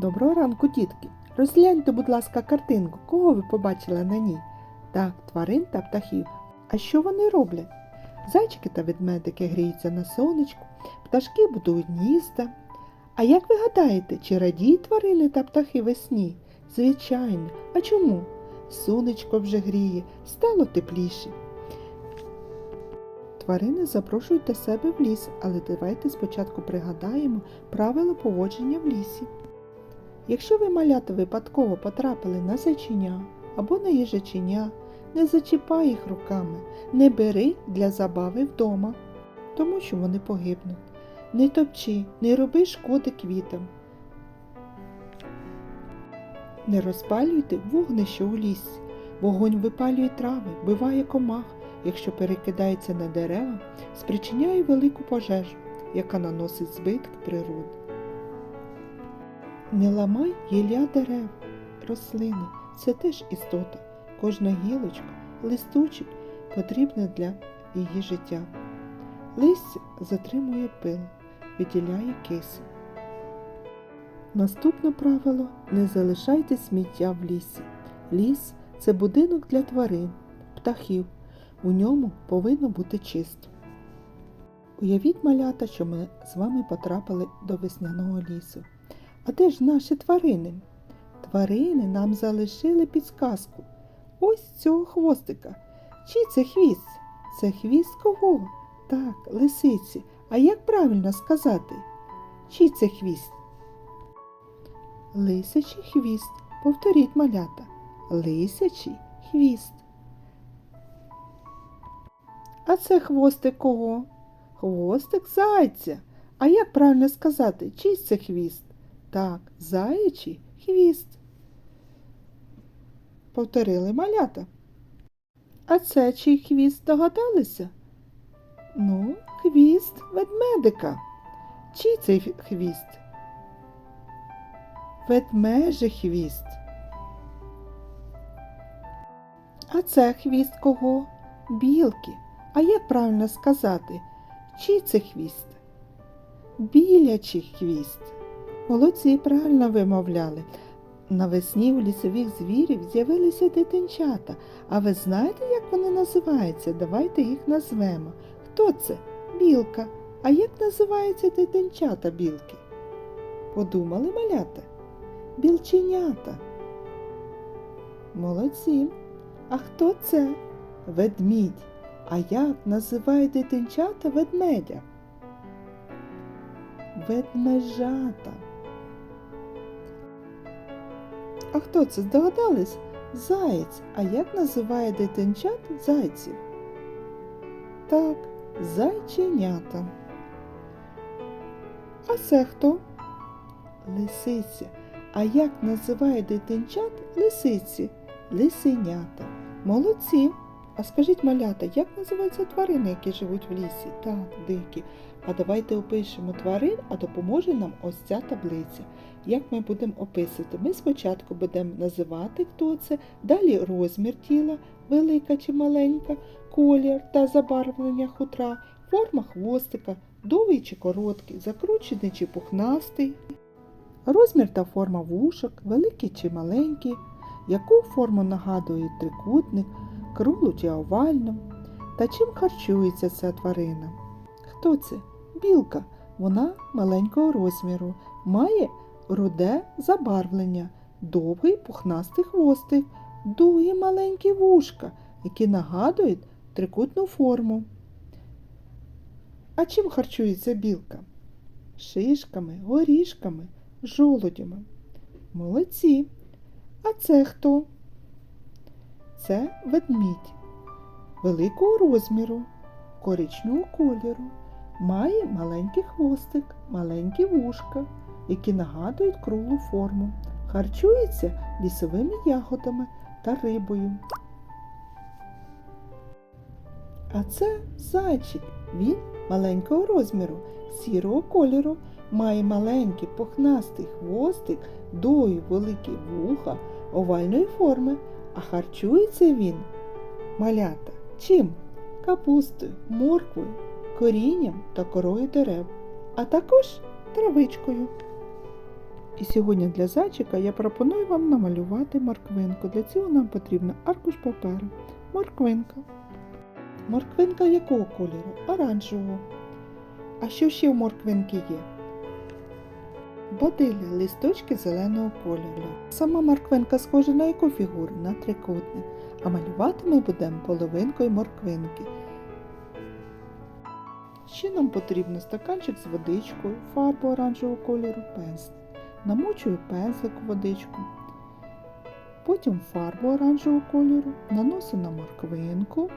Доброго ранку, дітки! Розгляньте, будь ласка, картинку. Кого ви побачили на ній? Так, тварин та птахів. А що вони роблять? Зайчики та ведмедики гріються на сонечку, пташки будують гнізда. А як ви гадаєте, чи радіють тварини та птахи весні? Звичайно. А чому? Сонечко вже гріє, стало тепліше. Тварини запрошують до себе в ліс, але давайте спочатку пригадаємо правила поводження в лісі. Якщо ви малята випадково потрапили на зайчиня або на їжачиня, не зачіпай їх руками, не бери для забави вдома, тому що вони погибнуть. Не топчи, не роби шкоди квітам. Не розпалюйте вогнище у лісі. Вогонь випалює трави, биває комах, якщо перекидається на дерева, спричиняє велику пожежу, яка наносить збитки природі. Не ламай гілля дерев, рослини це теж істота. Кожна гілочка, листочок потрібна для її життя. Листя затримує пил, виділяє кисень. Наступне правило не залишайте сміття в лісі. Ліс це будинок для тварин, птахів. У ньому повинно бути чисто. Уявіть, малята, що ми з вами потрапили до весняного лісу. А де ж наші тварини? Тварини нам залишили підсказку. Ось цього хвостика. Чий це хвіст? Це хвіст кого? Так, лисиці. А як правильно сказати? Чий це хвіст? Лисячий хвіст. Повторіть малята. Лисячий хвіст. А це хвостик кого? Хвостик зайця. А як правильно сказати, чий це хвіст? Так, заячий хвіст. Повторили малята. А це чий хвіст догадалися? Ну, хвіст ведмедика. Чий цей хвіст? Ведмежий хвіст. А це хвіст кого? Білки. А як правильно сказати? Чий це хвіст? Білячий хвіст. Молодці правильно вимовляли. Навесні у лісових звірів з'явилися дитинчата. А ви знаєте, як вони називаються? Давайте їх назвемо. Хто це? Білка. А як називаються дитинчата білки? Подумали малята? Білченята. Молодці. А хто це? Ведмідь. А як називають дитинчата ведмедя? Ведмежата. А хто це здогадались? Заєць. А як називає дитинчат зайців? Так, зайченята. А це хто? Лисиця. А як називає дитинчат лисиці? Лисенята. Молодці. А скажіть, малята, як називаються тварини, які живуть в лісі? Так, дикі. А давайте опишемо тварин, а допоможе нам ось ця таблиця. Як ми будемо описувати? Ми спочатку будемо називати, хто це, далі розмір тіла, велика чи маленька, колір та забарвлення хутра, форма хвостика, довгий чи короткий, закручений чи пухнастий, розмір та форма вушок, великий чи маленький, яку форму нагадує трикутник, круглу чи овальну, та чим харчується ця тварина. Хто це? Білка. Вона маленького розміру, має руде забарвлення, довгий пухнастий хвостик, довгі маленькі вушка, які нагадують трикутну форму. А чим харчується білка? Шишками, горішками, жолудями. Молодці. А це хто? Це ведмідь великого розміру, коричневого кольору, має маленький хвостик, маленькі вушка, які нагадують круглу форму, харчується лісовими ягодами та рибою. А це зайчик. Він маленького розміру, сірого кольору, має маленький пухнастий хвостик, довгі великі вуха овальної форми, а харчується він малята. Чим? Капустою, морквою, корінням та корою дерев, а також травичкою. І сьогодні для зайчика я пропоную вам намалювати морквинку. Для цього нам потрібно аркуш паперу, морквинка. Морквинка якого кольору? Оранжевого. А що ще в морквинки є? Бадилля, листочки зеленого кольору. Сама морквинка схожа на яку фігуру? На трикутник. А малювати ми будемо половинкою морквинки. Ще нам потрібно стаканчик з водичкою, фарбу оранжевого кольору, пензлик. Намочую пензлик у водичку. Потім фарбу оранжевого кольору, наношу на морквинку.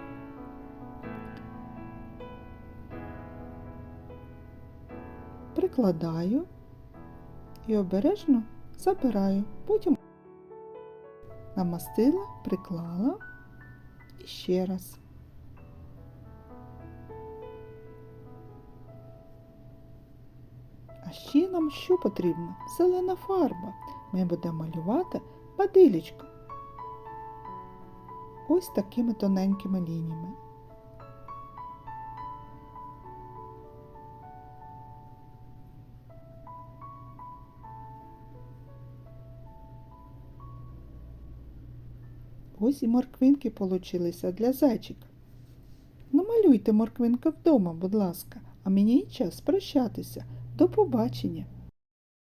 Прикладаю і обережно забираю. Потім намастила, приклала і ще раз. А ще нам що потрібно? Зелена фарба. Ми будемо малювати бадилічко. Ось такими тоненькими лініями. Ось і морквинки получилися для зайчика. Намалюйте морквинка вдома, будь ласка, а мені час прощатися. До побачення!